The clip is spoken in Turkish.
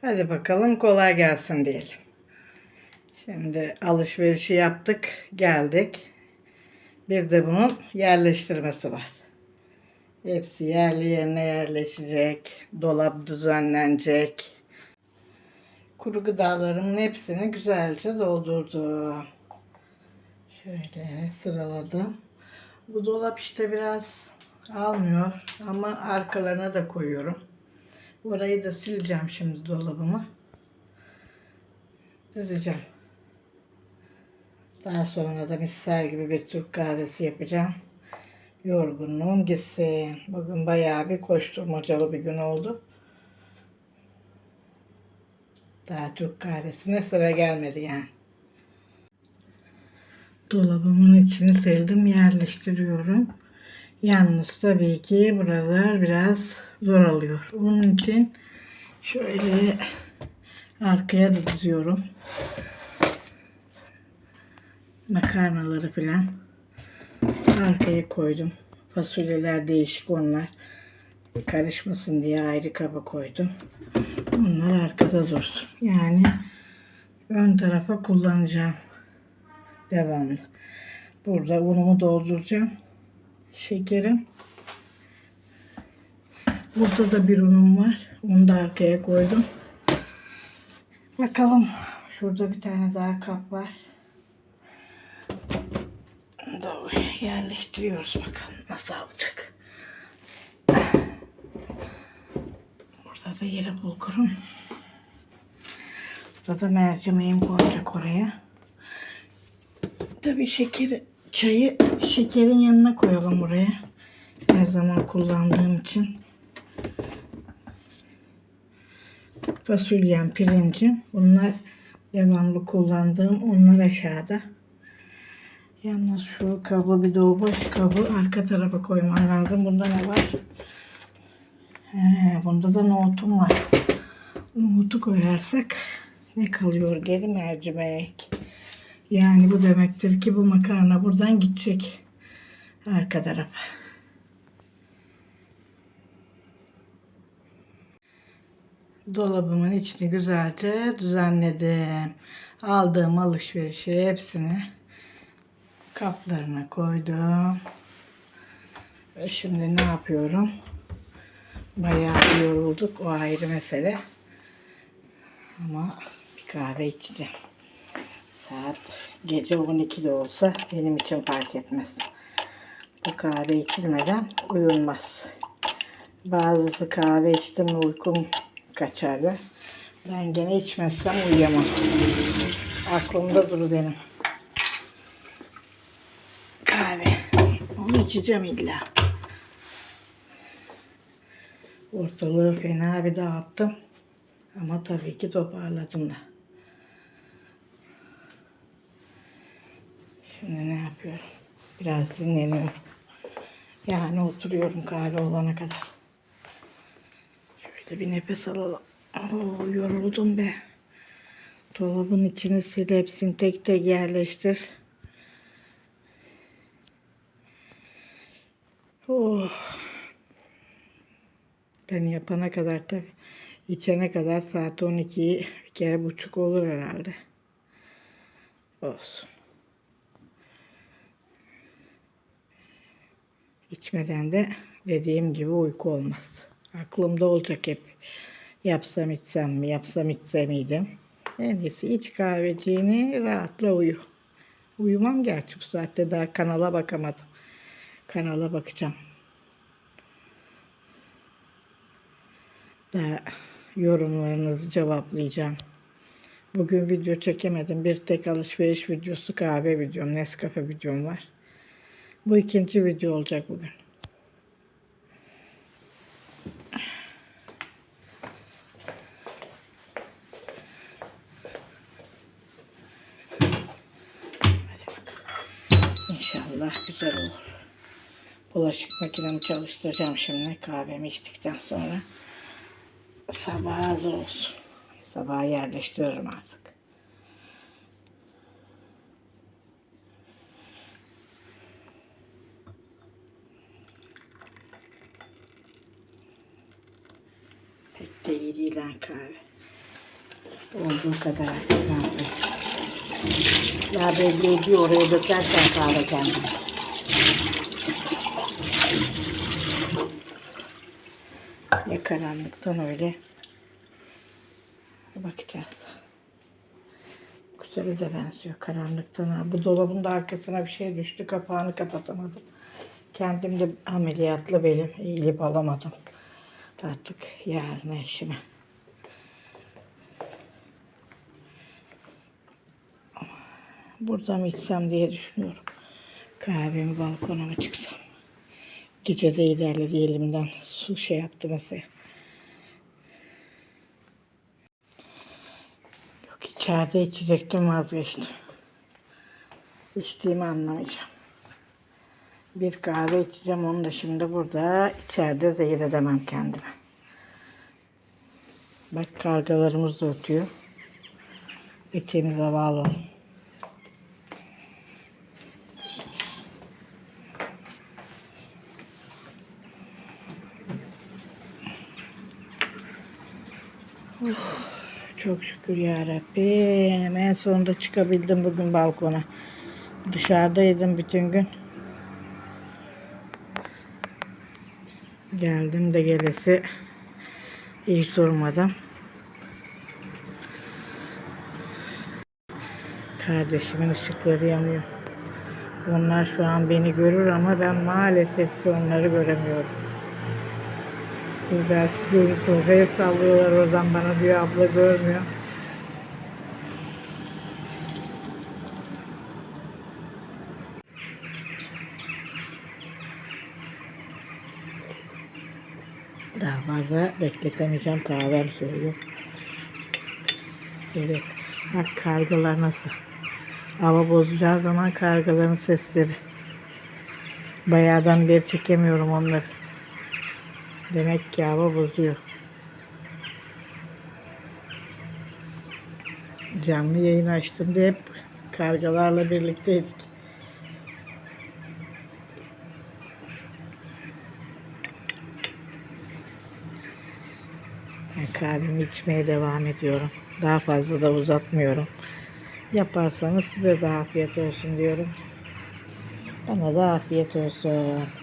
Hadi bakalım kolay gelsin diyelim. Şimdi alışverişi yaptık, geldik. Bir de bunun yerleştirmesi var. Hepsi yerli yerine yerleşecek. Dolap düzenlenecek. Kuru gıdalarımın hepsini güzelce doldurdum. Şöyle sıraladım. Bu dolap işte biraz almıyor ama arkalarına da koyuyorum. Orayı da sileceğim şimdi dolabımı. Dizeceğim. Daha sonra da misler gibi bir Türk kahvesi yapacağım. Yorgunluğum gitsin. Bugün bayağı bir koşturmacalı bir gün oldu. Daha Türk kahvesine sıra gelmedi yani. Dolabımın içini sildim, yerleştiriyorum. Yalnız tabii ki buralar biraz zor alıyor. Onun için şöyle arkaya da diziyorum. Makarnaları falan arkaya koydum. Fasulyeler değişik onlar. Karışmasın diye ayrı kaba koydum. Bunlar arkada dursun. Yani ön tarafa kullanacağım. Devamlı. Burada unumu dolduracağım. Şekerim. Burada da bir unum var. Onu da arkaya koydum. Bakalım. Şurada bir tane daha kap var. Doğru yerleştiriyoruz bakalım nasıl olacak. Burada da yere bulgurum. Burada da mercimeğim koyacak oraya. Tabii şekeri, çayı şekerin yanına koyalım buraya. Her zaman kullandığım için. Fasulyem, pirincim. Bunlar devamlı kullandığım. Onlar aşağıda. Yalnız şu kabı bir de o boş kabı arka tarafa koymam lazım. Bunda ne var? He, bunda da nohutum var. Nohutu koyarsak ne kalıyor? Geri mercimek. Yani bu demektir ki bu makarna buradan gidecek arka tarafa. Dolabımın içini güzelce düzenledim. Aldığım alışverişi hepsini kaplarına koydum. Ve şimdi ne yapıyorum? Bayağı yorulduk. O ayrı mesele. Ama bir kahve içeceğim. Saat gece 12'de olsa benim için fark etmez. Bu kahve içilmeden uyunmaz. Bazısı kahve içtim uykum kaçarlar. Ben gene içmezsem uyuyamam. Aklımda durur benim. Kahve. Onu içeceğim illa. Ortalığı fena bir dağıttım. Ama tabii ki toparladım da. Şimdi ne yapıyorum? Biraz dinleniyorum. Yani oturuyorum kahve olana kadar. Şöyle bir nefes alalım. Oo, yoruldum be. Dolabın içini sil hepsini tek tek yerleştir. Oh. Ben yapana kadar tabii. içene kadar saat 12'yi bir kere buçuk olur herhalde. Olsun. İçmeden de dediğim gibi uyku olmaz. Aklımda olacak hep. Yapsam içsem mi, yapsam içsem miydim. En iyisi iç kahveciğini rahatla uyu. Uyumam gerçi bu saatte daha kanala bakamadım. Kanala bakacağım. Daha yorumlarınızı cevaplayacağım. Bugün video çekemedim. Bir tek alışveriş videosu, kahve videom, Nescafe videom var. Bu ikinci video olacak bugün. İnşallah güzel olur. Bulaşık makinemi çalıştıracağım şimdi kahvemi içtikten sonra. Sabah hazır olsun. Sabah yerleştiririm artık. Değil ha kahve. Olduğu kadar kahve. Ya belli ediyor oraya dökersen kahve kendini. Ya karanlıktan öyle. Bakacağız. Güzeli de benziyor karanlıktan. Bu dolabın da arkasına bir şey düştü. Kapağını kapatamadım. Kendim de ameliyatlı belim. eğilip alamadım. Artık yarın eşime. Burada mı içsem diye düşünüyorum. Kahvemi balkona mı çıksam? Gece de ilerledi elimden. Su şey yaptı mesela. Yok içeride içecektim vazgeçtim. İçtiğimi anlamayacağım. Bir kahve içeceğim onu da şimdi burada içeride zehir edemem kendime. Bak kargalarımız da ötüyor. Temiz hava alalım. Çok şükür ya Rabbim. En sonunda çıkabildim bugün balkona. Dışarıdaydım bütün gün. Geldim de gelesi hiç durmadım. Kardeşimin ışıkları yanıyor. Onlar şu an beni görür ama ben maalesef ki onları göremiyorum. Siz belki görürsünüz. El sallıyorlar oradan bana diyor abla görmüyor. Daha fazla bekletemeyeceğim kahvem soğuyor. Evet. Bak kargalar nasıl. Hava bozacağı zaman kargaların sesleri. Bayağıdan beri çekemiyorum onları. Demek ki hava bozuyor. Canlı yayın açtığımda hep kargalarla birlikteydik. Kahvemi içmeye devam ediyorum. Daha fazla da uzatmıyorum. Yaparsanız size de afiyet olsun diyorum. Bana da afiyet olsun.